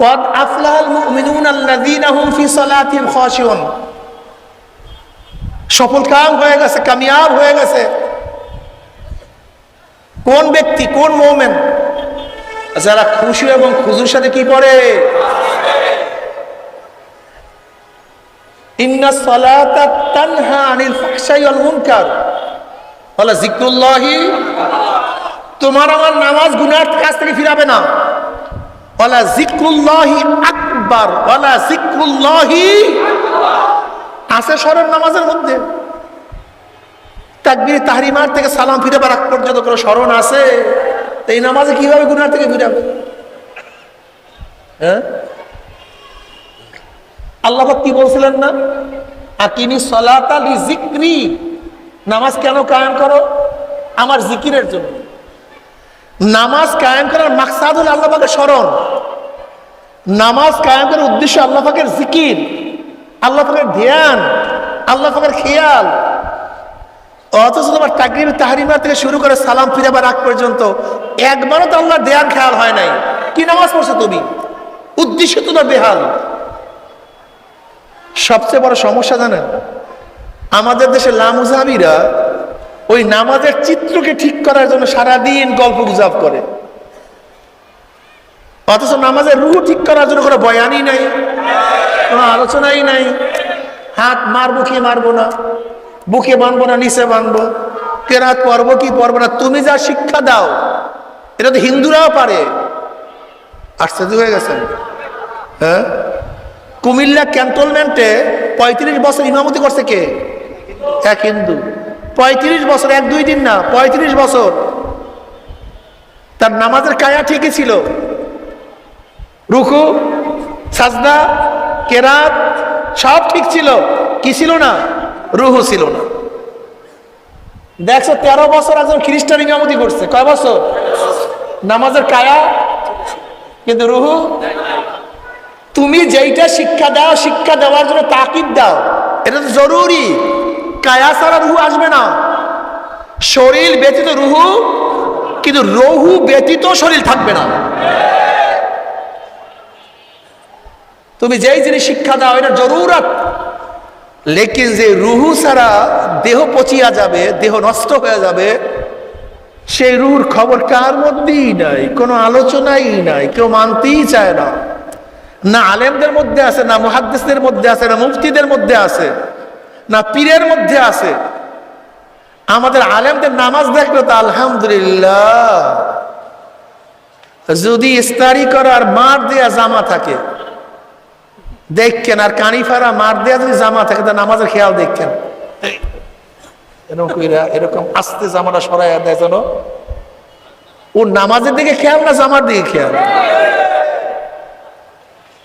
قد أفلح المؤمنون الذين هم في صلاتهم خاشعون সফল কাম হয়ে গেছে কামিয়াব হয়ে গেছে কোন ব্যক্তি কোন মোমেন যারা খুশি এবং খুজুর সাথে কি পড়ে ইন্না সালাতা তানহা আনিল ফাহশাই ওয়াল মুনকার বলে জিক্রুল্লাহি তোমার আমার নামাজ গুনার কাছ থেকে ফিরাবে না। নামাজের মধ্যে। থেকে সালাম ফিরে বারাক পর্যন্ত কোনো আছে? এই নামাজে কীভাবে থেকে ফিরাবে? হ্যাঁ? আল্লাহ কি বলছিলেন না? আকিনি সলাতালি জিক্রি নামাজ কেন কায়েম করো? আমার জিকিরের জন্য। নামাজ কায়েম করার মাকসাদ হল আল্লাহ পাকের স্মরণ। নামাজ কায়েম করার উদ্দেশ্য আল্লাহ জিকির আল্লাহ পাকের ধ্যান আল্লাহ পাকের খেয়াল। অথচ তোমার তাকরির তাহারিমা থেকে শুরু করে সালাম ফিরাবার আগ পর্যন্ত একবারও তো আল্লাহর ধ্যান খেয়াল হয় নাই। কি নামাজ পড়ছো তুমি? উদ্দেশ্য তোমার বেহাল। সবচেয়ে বড় সমস্যা জানেন, আমাদের দেশে লামুজাবিরা ওই নামাজের চিত্রকে ঠিক করার জন্য সারাদিন গল্প গুজব করে। অথচ নামাজের রুহ ঠিক করার জন্য কোনো বয়ানই নাই, কোনো আলোচনাই নাই। হাত মারবো কি মারবো না, বুকে বানবো না, নিচে বানবো। কেরাত পড়ব কি পড়ব না, তুমি যা শিক্ষা দাও, এটা তো হিন্দুরাও পারে। আশ্চর্য হয়ে গেছেন। হ্যাঁ? কুমিল্লা ক্যান্টনমেন্টে পঁয়ত্রিশ বছর ইমামতি করছে কে? এক হিন্দু। পঁয়ত্রিশ বছর, এক দুই দিন না, পঁয়ত্রিশ বছর। তার নামাজের কায়া ঠিকই ছিল। রুকু, সাজদা, কেরাত, সব ঠিক ছিল, কি ছিল না? রুহু ছিল না। দেখছ, তেরো বছর একজন খ্রিস্টান ইমামতি করছে। কয় বছর? নামাজের কায়া, কিন্তু রুহু? তুমি যেইটা শিক্ষা দাও, শিক্ষা দেওয়ার জন্য তাকিদ দাও। এটা তো জরুরি। কায়া ছাড়া রুহু আসবে না। শরীর ব্যতীত রুহু, কিন্তু রহু ব্যতীত শরীর থাকবে না। তুমি যেই জিনিস শিক্ষা দাও, এটা জরুরত। লেকিন যে রুহু ছাড়া দেহ পচিয়া যাবে, দেহ নষ্ট হয়ে যাবে, সেই রুহুর খবর কার মধ্যেই নাই, কোনো আলোচনাই নাই, কেউ মানতেই চায় না। না আলেমদের মধ্যে আছে, না মুহাদ্দিসদের মধ্যে আছে, না মুফতিদের মধ্যে আছে। না পীরের মধ্যে আছে? আমাদের আলেমদের নামাজ দেখল তো আলহামদুলিল্লাহ। যদি ইস্তারি করার মার দেয়া জামা থাকে দেখছেন আর কানি কানিফারা মার দেয়া যদি জামা থাকে, তা নামাজের খেয়াল দেখছেন এরকম এরকম আস্তে জামাটা সরাইয়া দেয় যেন ও নামাজের দিকে খেয়াল না জামার দিকে খেয়াল?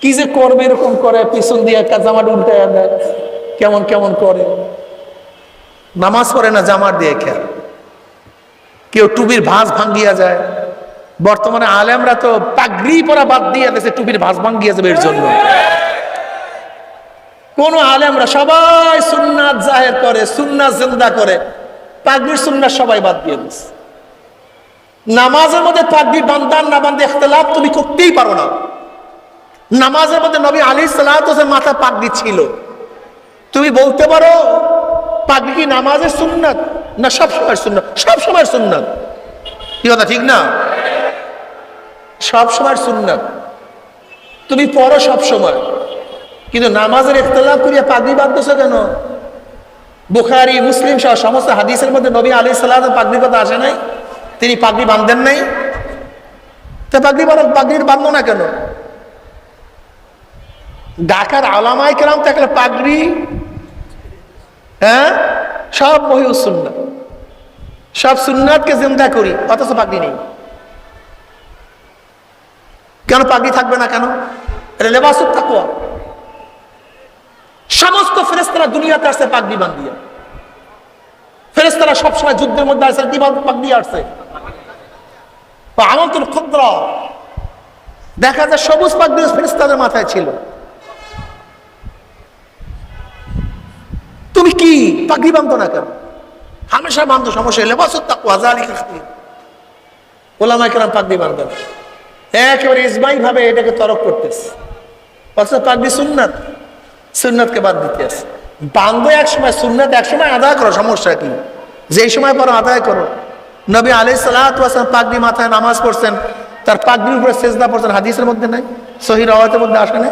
কি যে করবে এরকম করে, পিছন দিয়ে একটা জামাটা উল্টাইয়া দেয়। কেমন কেমন করে? নামাজ পড়ে না জামার দিয়ে খেয়াল? কেউ টুবির ভাঁজ ভাঙ্গিয়া যায়। বর্তমানে আলেমরা তো পাগড়ি পরা বাদ দিয়ে দিয়েছে টুবির ভাঁজ ভাঙ্গিয়া যাবে এর জন্য। কোন আলেমরা সবাই সুন্নাত জাহের করে, সুন্নাত জিন্দা করে, পাগড়ির সুন্নাত সবাই বাদ দিয়ে দিচ্ছে নামাজের মধ্যে পাগড়ি বান্দান না বান্ধে ইখতলাফ তুমি করতেই পারো না। নামাজের মধ্যে নবী আলী সালাতের মাথা পাগড়ি ছিল। তুমি বলতে পারো পাগড়ি কি নামাজের সুন্নাত না সব সময় সুন্নাত? সব সময় সুন্নাত। কি কথা, ঠিক না? সব সময় সুন্নাত। তুমি পড়ো সব সময়। কিন্তু নামাজের ইখতলাফ করিয়া পাগড়ি বাঁধতেছো কেন? বুখারি, মুসলিম সহ সমস্ত হাদিসের মধ্যে নবী আলী সাল্লাহ পাগড়ির কথা আসে নাই? তিনি পাগড়ি বাঁধেন নাই? তা পাগড়ি বাঁধ পাগড়ির বাঁধলো না কেন? ঢাকার আলামাই কেরাম থাকলে পাগড়ি হ্যাঁ? সব মহিউ সুন্নাত। সব সুন্নাতকে জিন্দা করি, অথচ পাগড়ি নেই। কেন পাগড়ি থাকবে না কেন? এটা লেবাসুর তাকুয়া সমস্ত ফেরেস্তারা দুনিয়াতে আসছে পাগড়ি বান্ধিয়া ফেরেস্তারা সবসময় যুদ্ধের মধ্যে আসছে, কি পাগড়ি আসছে? আমন্তুল ক্ষুদ্র দেখা যায় সবুজ পাগড়ি ফেরেস্তাদের মাথায় ছিল। পাগড়ি বাঁধতো না কেন? হামেশা বাঁধতো সমস্যা খাতির ওলামাই কেরাম পাগড়ি বাঁধতেন একেবারে ইসমাই ভাবে এটাকে তরক করতেছে। অথচ পাগড়ি সুন্নাত। সুন্নাতকে বাদ দিতে আছে। বান্ধব এক সময় সুন্নাত এক সময় আদায় করো, সমস্যা কি? যেই সময় পর আদায় করো। নবী আলাই সালাম পাগড়ি মাথায় নামাজ পড়ছেন। তার পাগড়ির উপরে সেজদা পড়ছেন। হাদিসের মধ্যে নাই? সহি রওয়াতের মধ্যে আসে না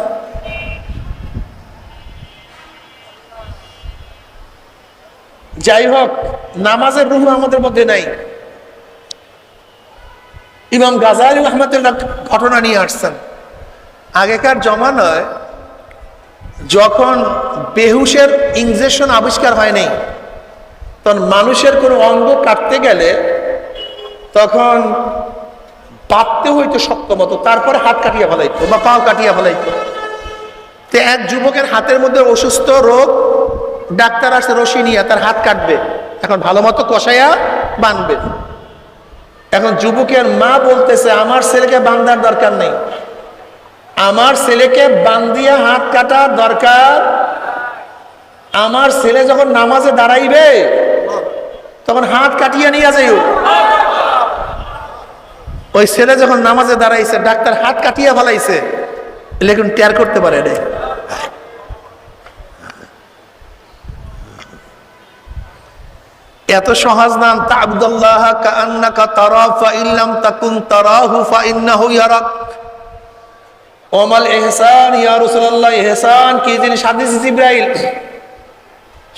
যাই হোক, নামাজের রুহ আমাদের মধ্যে নাই। ইমাম গাজালি আহমদুল্লাহ ঘটনা নিয়ে আসছেন। আগেকার জমানায় যখন বেহুশের ইঞ্জেকশন আবিষ্কার হয়নি তখন মানুষের কোনো অঙ্গ কাটতে গেলে তখন পাততে হইতো শক্ত মতো, তারপরে হাত কাটিয়ে ফেলাইতো বা পাও কাটিয়ে ফেলাইতো। তো এক যুবকের হাতের মধ্যে অসুস্থ রোগ ডাক্তার আসে, রশি নিয়ে তার হাত কাটবে। এখন ভালো মতো কষাইয়া বানবে। এখন যুবকের মা বলতেছে, আমার ছেলেকে বান্ধার দরকার নেই। আমার ছেলেকে বান্দিয়া হাত কাটার দরকার। আমার ছেলে যখন নামাজে দাঁড়াইবে, তখন হাত কাটিয়ে নিয়ে যাইও। ওই ছেলে যখন নামাজে দাঁড়াইছে, ডাক্তার হাত কাটিয়ে ফেলাইছে। লেকিন টের করতে পারে রে এত সহজ নাম, তাবদুল্লাহ কান্নাকা তারা ফাইল্লাম তাকুন তারাহু ফাইন্নাহু ইয়ারাক। ওমাল ইহসান, ইয়া রাসূলুল্লাহ, ইহসান কি জিনিস? হাদিস জিব্রাইল।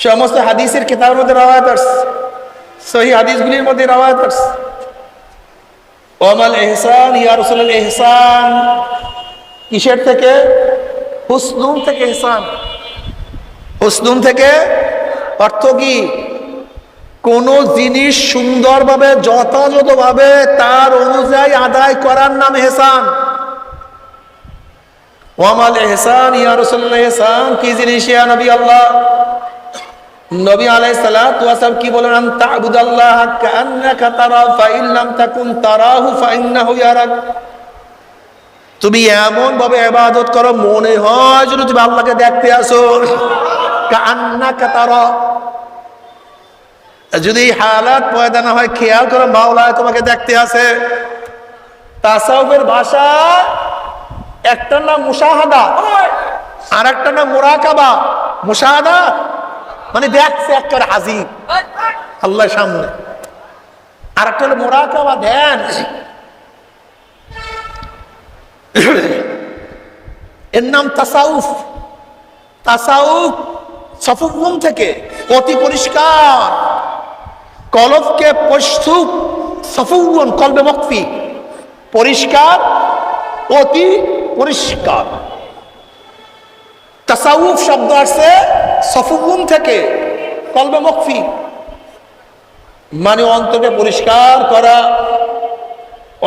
সমস্ত হাদিসের কিতাবের মধ্যে রওয়ায়াত সহি হাদিসগুলির মধ্যে রওয়ায়াত আছে ওমাল ইহসান, ইয়া ইহসান। কিসের থেকে? হুসনুন থেকে ইহসান। হুসনুন থেকে অর্থ কি? কোন জিনিস সুন্দরভাবে, যথাযথভাবে তার অনুযায়ী আদায় করার নাম হেসান ওয়ামাল এহসান, ইয়া রাসূলুল্লাহ, এহসান, কি জিনিস ইয়া নবী আল্লাহ? নবী সালাতু ওয়াসালাম কি বলেন? আন তা'বুদাল্লাহ কাআন্নাকা তারা ফা ইন লাম তাকুন তারাহু ফা ইন্নাহু ইয়ারাক। তুমি এমন ভাবে ইবাদত করো, মনে হয় যেন তুমি আল্লাহকে দেখতে আসো। কাআন্নাকা তারা। যদি হালাত পয়দা না হয়, খেয়াল করো মাওলা তোমাকে দেখতে আসে তাসাউফের ভাষা, একটা নাম মুশাহাদা আর একটা নাম মুরাকাবা। মুশাহাদা? মানে দেখছে একটা হাজির আল্লাহ সামনে। আর একটা হলো মোরাকাবা ধ্যান এর নাম তাসাউফ। তাসাউফ সফুগুম থেকে অতি পরিষ্কার। কলবকে প্রস্তুত সফুগুন কলবে মকফি, পরিষ্কার, অতি পরিষ্কার। তাসাউফ শব্দ আসছে সফুগুম থেকে কলবে মকফি। মানে অন্তরকে পরিষ্কার করা,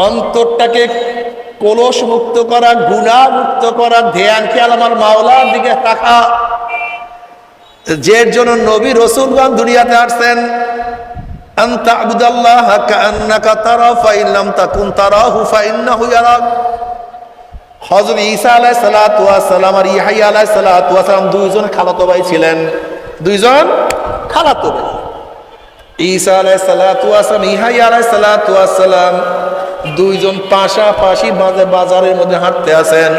অন্তরটাকে কলস মুক্ত করা গুণা মুক্ত করা, ধ্যান, খেয়াল আমার মাওলার দিকে তাকা। যের জন্য নবী রসুলগণ দুনিয়াতে আসছেন আন্তা আবুদাল্লাহ কান্নাকা তারা ফাইল্লাম তাকুন তারাহু ফাইন্নাহু ইয়ারাক। হযরত ঈসা আলাইহিস সালাতু ওয়াস সালাম আর ইহয়া আলাইহিস সালাতু ওয়াস সালাম দুইজন খালাতো ভাই ছিলেন। দুইজন খালাতো ভাই। ঈসা আলাইহিস সালাতু ওয়াস সালাম ইহয়া আলাইহিস সালাতু ওয়াস সালাম দুইজন পাশাপাশি বাজে বাজারের মধ্যে হাঁটতে আছেন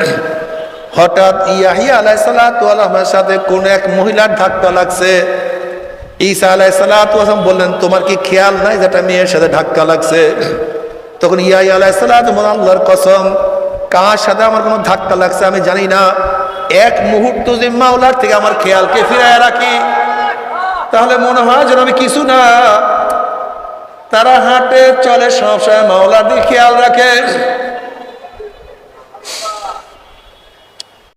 হঠাৎ ইয়াহিয়া আলাই সালামের সাথে কোন এক মহিলার ধাক্কা লাগছে। ঈসা আলাই সালাম বললেন, তোমার কি খেয়াল নাই যেটা মেয়ের সাথে ধাক্কা লাগছে? তখন ইয়াহিয়া আলাই সালাম আল্লাহর কসম, কার সাথে আমার কোনো ধাক্কা লাগছে আমি জানি না। এক মুহূর্ত যে মাওলার থেকে আমার খেয়ালকে ফিরায় রাখি। তাহলে মনে হয় যেন আমি কিছু না। তারা হাঁটে, চলে সবসময় মাওলার দিকে খেয়াল রাখে।